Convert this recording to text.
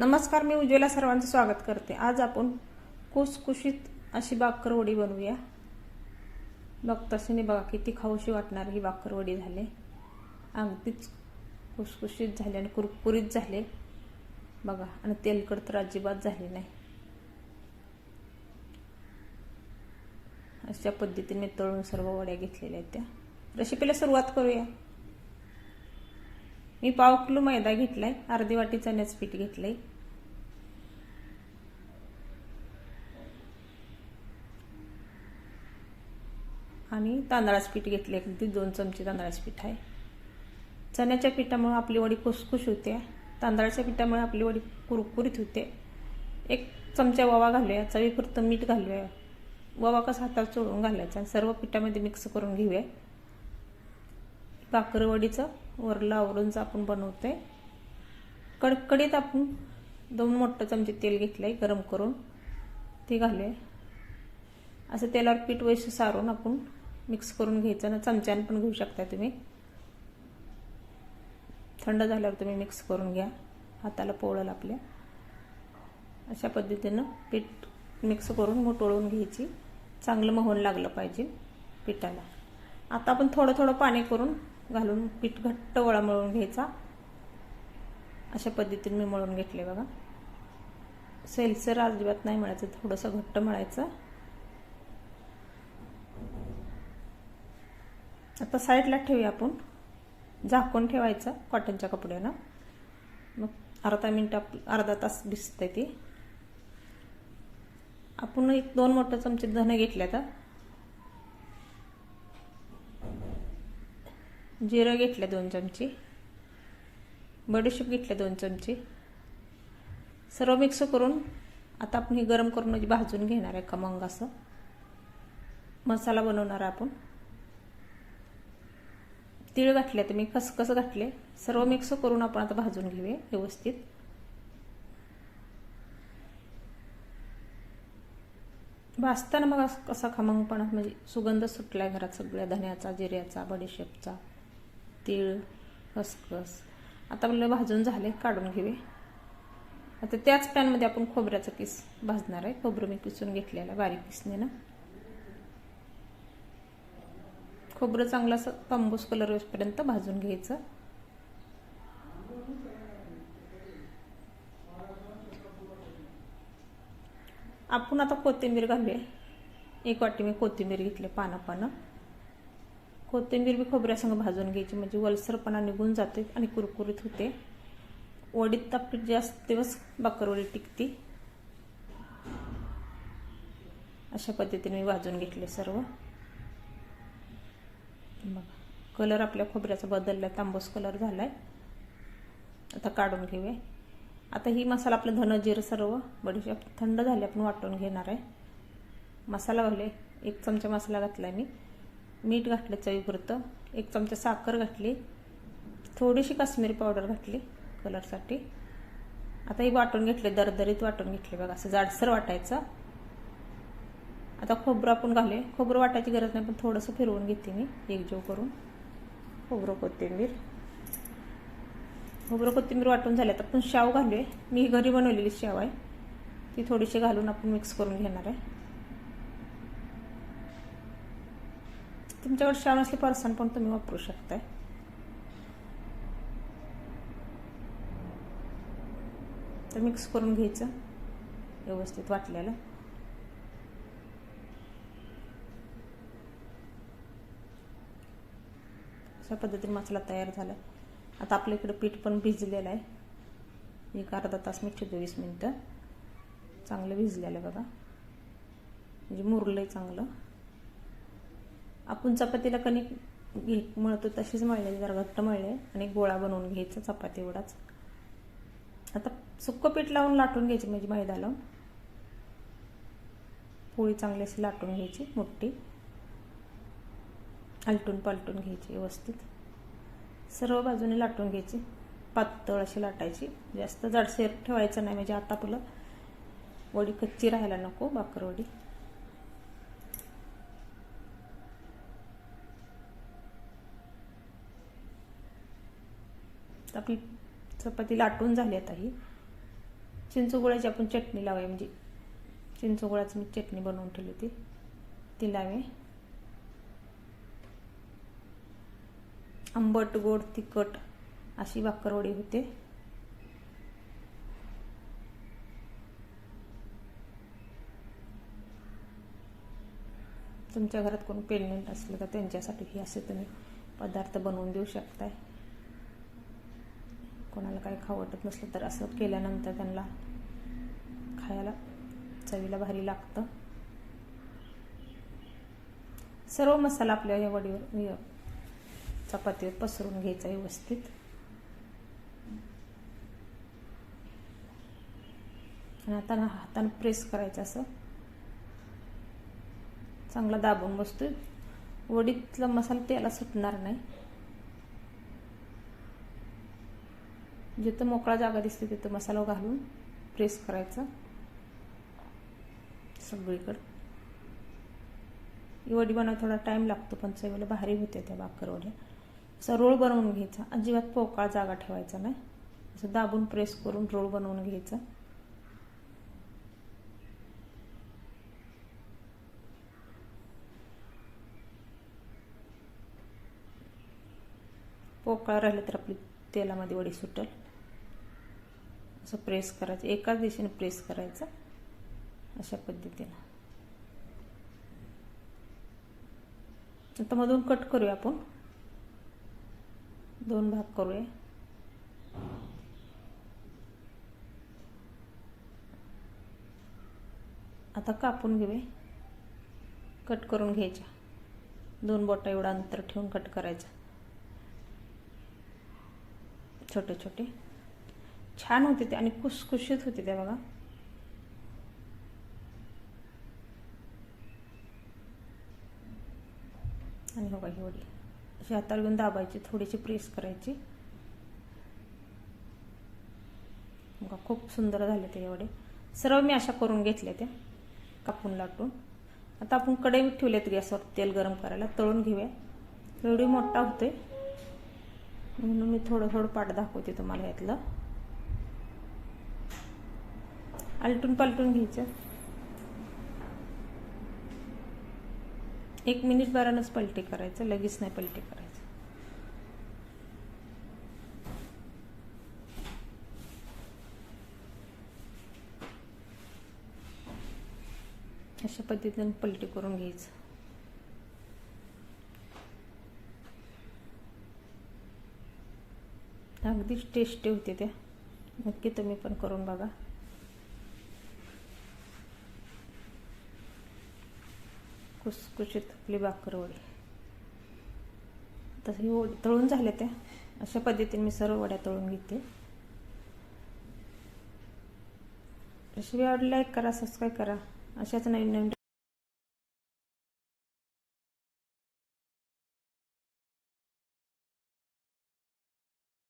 नमस्कार मी उज्ज्वला सर्वांचं स्वागत करते. आज आपण कुसकुशीत अशी बाकरवडी बनवूया. बघताशीने बघा किती खाऊशी वाटणार ही बाकरवडी झाले. अगदीच कुसकुशीत झाले आणि कुरकुरीत झाले. बघा आणि तेलकट तर अजिबात झाले नाही. अशा पद्धतीने तळून सर्व वड्या घेतलेल्या आहेत त्या. रेसिपीला सुरुवात करूया. मी पाव किलो मैदा घेतलाय अर्धी वाटी चण्याचं पीठ घेतलंय. आणि तांदळाचं पीठ घेतलं अगदी दोन चमचे तांदळाचं पीठ आहे. चण्याच्या पिठामुळे आपली वडी खुसखुश होते. तांदळाच्या पिठामुळे आपली वडी कुरकुरीत होते. एक चमचा ववा घालूया चवीपुरतं मीठ घालूया. ववा कसा हाताला चोळून घालायचा सर्व पिठामध्ये मिक्स करून घेऊया. भाकरवडीचं वरला आवरूनचं आपण बनवतोय. कडकडीत आपण दोन मोठं चमचे तेल घेतलं आहे गरम करून. ते घालूया. असं तेलावर पीठ वैसे सारून आपण मिक्स करून घ्यायचं ना चमच्यानं पण घेऊ शकता तुम्ही. थंड झाल्यावर तुम्ही मिक्स करून घ्या. हाताला पोळल आपल्या अशा पद्धतीनं पीठ मिक्स करून मोटोळून घ्यायची. चांगलं मोहन लागलं पाहिजे पिठाला. आता आपण थोडं थोडं पाणी करून घालून पीठ घट्ट वळा मळून घ्यायचा. अशा पद्धतीने मी मळून घेतले बघा. सेलसर अजिबात नाही मळायचं थोडंसं घट्ट मळायचं. आता साईडला ठेवूया आपण. झाकून ठेवायचं कॉटनच्या कपड्यानं. मग अर्धा मिनिट आप अर्धा तास भिजते ती. आपण एक दोन मोठे चमचे धने घेतले आता जिरं घेतलं दोन चमचे. बडीशेप घेतलं दोन चमचे. सर्व मिक्स करून आता आपण हे गरम करून म्हणजे भाजून घेणार आहे खमंग असं. मसाला बनवणार आहे आपण. तीळ घातले तुम्ही खसखस घातले. सर्व मिक्स करून आपण आता भाजून घेऊया व्यवस्थित. भाजताना मग कसा खमंगपणा म्हणजे सुगंध सुटलाय घरात सगळ्या धन्याचा जिऱ्याचा बडीशेपचा. तीळ खसखस. आता आपल्याला भाजून झाले काढून घेऊ आता त्याच पॅनमध्ये आपण खोबऱ्याचा किस भाजणार आहे. खोबरं मी किसून घेतलेलं बारीक किसने ना. खोबरं चांगलं असं तांबूस कलर येईपर्यंत भाजून घ्यायचं. आपण आता कोथिंबीर घालूया. एक वाटी मी कोथिंबीर घेतली पानं पानं कोथिंबीर बी खोबऱ्यासंग भाजून घ्यायची. म्हणजे वलसरपणा निघून जाते आणि कुरकुरीत होते. वडीत आपली जास्त दिवस बाकरवडी टिकती. अशा पद्धतीने मी भाजून घेतले सर्व. बघा कलर आपल्या खोबऱ्याचा बदलला तांबूस कलर झालाय. आता काढून घेऊया. आता ही मसाला आपलं धनजीर सर्व बडीशेप थंड झाले आपण वाटून घेणार आहे. मसाला घाले एक चमचा मसाला घातला मी. मीठ घातलं चवीपुरतं. एक चमचा साखर घातली. थोडीशी काश्मीरी पावडर घातली कलरसाठी. आता ही वाटून घेतले दरदरीत वाटून घेतले बघा असं जाडसर वाटायचं. आता खोबरं आपण घाले खोबरं वाटायची गरज नाही पण थोडंसं फिरवून घेते मी एकजीव करून. खोबरं कोथिंबीर. खोबरं कोथिंबीर वाटून झाल्यात आपण शाव घालूया. मी घरी बनवलेली शाव आहे. ती थोडीशी घालून आपण मिक्स करून घेणार आहे. तुमच्याकडे श्रावण नसली पर्सन पण तुम्ही वापरू शकताय. तर मिक्स करून घ्यायचं व्यवस्थित वाटलेलं. अशा पद्धतीने मसाला तयार झाला. आता आपल्या इकडं पीठ पण भिजलेलं आहे. एक अर्धा तास मी ठेवतो वीस मिनटं. चांगलं भिजलेलं आहे बघा. म्हणजे मुरलं आहे चांगलं. आपण चपातीला कणिक घे मळतो तशीच मळले जरा घट्ट मळले आणि गोळा बनवून घ्यायचा चपाती एवढाच. आता सुक्क पीठ लावून लाटून घ्यायची म्हणजे मैदा लावून पोळी चांगली अशी लाटून घ्यायची मोठी. आलटून पालटून घ्यायची व्यवस्थित. सर्व बाजूने लाटून घ्यायची. पातळ अशी लाटायची. जास्त जाडसेर ठेवायचं नाही म्हणजे आता आपलं वडी कच्ची राहायला नको बाकरवडी आपली चपाती लाटून झाली आता ही. चिंचगुळाची आपण चटणी लावाय म्हणजे चिंचगुळाची मी चटणी बनवून ठेवली होती. ती लावे आंबट गोड तिखट अशी बाकरवडी होते. तुमच्या घरात कोण प्रेग्नेंट असलं तर त्यांच्यासाठी हे असे तुम्ही पदार्थ बनवून देऊ शकताय. कोणाला काही खाऊ वाटत नसलं तर असं केल्यानंतर त्यांना खायला चवीला भारी लागतं. सर्व मसाला आपल्या या वडीवर चपातीवर पसरून घ्यायचा व्यवस्थित. आणि आता ना हाताने प्रेस करायचं असं. चांगला दाबून बसतोय. वडीतला मसाला त्याला सुटणार नाही. जिथं मोकळा जागा दिसते तिथं मसाला घालून प्रेस करायचा. सगळीकडं. ही वडी बनवायला थोडा टाईम लागतो पण चवीला भारी होते त्या भाकरवड्या असा रोळ बनवून घ्यायचा. अजिबात पोकळा जागा ठेवायचा नाही. असं दाबून प्रेस करून रोळ बनवून घ्यायचा. पोकळा राहिलं तर आपली तेलामध्ये वडी सुटल. असं प्रेस करायचं. एकाच दिशेने प्रेस करायचं अशा पद्धतीनं. आता मधून कट करूया आपण. दोन भाग करूया. आता कापून घेऊया. कट करून घ्यायच्या. दोन बोटा एवढा अंतर ठेवून कट करायचं छोटे छोटे छान होते ते आणि कुसकुशीत होते ते बघा. आणि बघा ही वडी अशी हाताला घेऊन दाबायची थोडीशी प्रेस करायची. बघा खूप सुंदर झाले ते वडे. सर्व मी अशा करून घेतल्या त्या कापून लाटून. आता आपण कढई ठेवलेत गॅसवर तेल गरम करायला तळून घेऊया. एवढी मोठा होते म्हणून मी थोडं थोडं पाठ दाखवते तुम्हाला यातलं. आलटून पालटून घ्यायचं. एक मिनिट बारानच पलटी करायचं लगेच नाही पलटी करायचं. अशा पद्धतीने पलटी करून घ्यायचं. अगदीच टेस्टी होते त्या. नक्की तुम्ही पण करून बघा. कुसकुशीत आपली बाकरवडी तसं ही वडी तळून झाल्या त्या. अशा पद्धतीने मी सर्व वड्या तळून घेते. रेसिपी आवडली लाईक करा सबस्क्राईब करा. अशाच नवीन नवीन